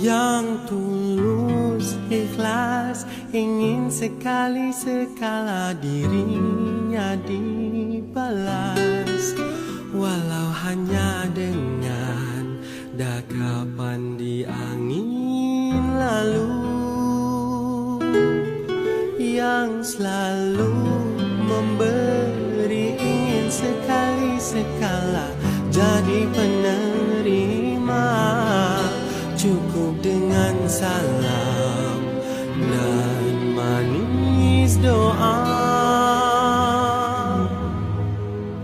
yang tulus ikhlas ingin sekali sekala dirinya dibalas. Walau hanya dengan dakapan di angin lalu yang selalu memberi ingin sekali sekala jadi penerima salam dan manis doa.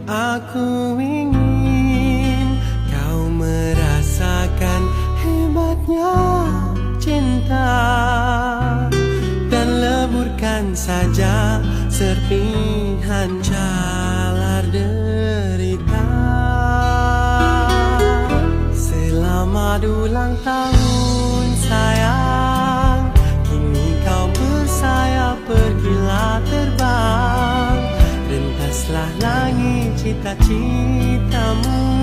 Aku ingin kau merasakan hebatnya cinta dan leburkan saja serpihan calar derita. Selamat ulang tahun cita-citamu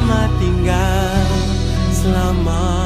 selamat tinggal selamat